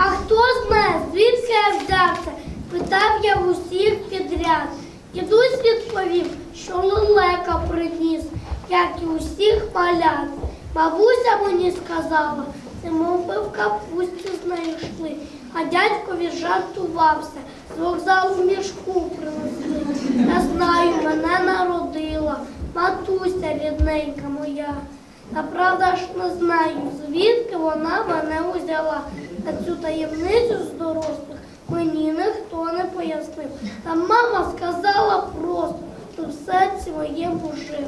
А хто знає, звідки я взявся? Питав я усіх підряд. Дідусь відповів, що лелека приніс, як і усіх малят. Бабуся мені сказала, це мов би в капусті знайшли, а дядькові жартувався, з вокзалу в мішку принесли. Я знаю, мене народила, матуся рідненька моя. Та правда ж не знаю, звідки вона мене узяла. Та цю таємницю з дорослих мені ніхто не пояснив. Та мама сказала просто, що все серці моєму жив.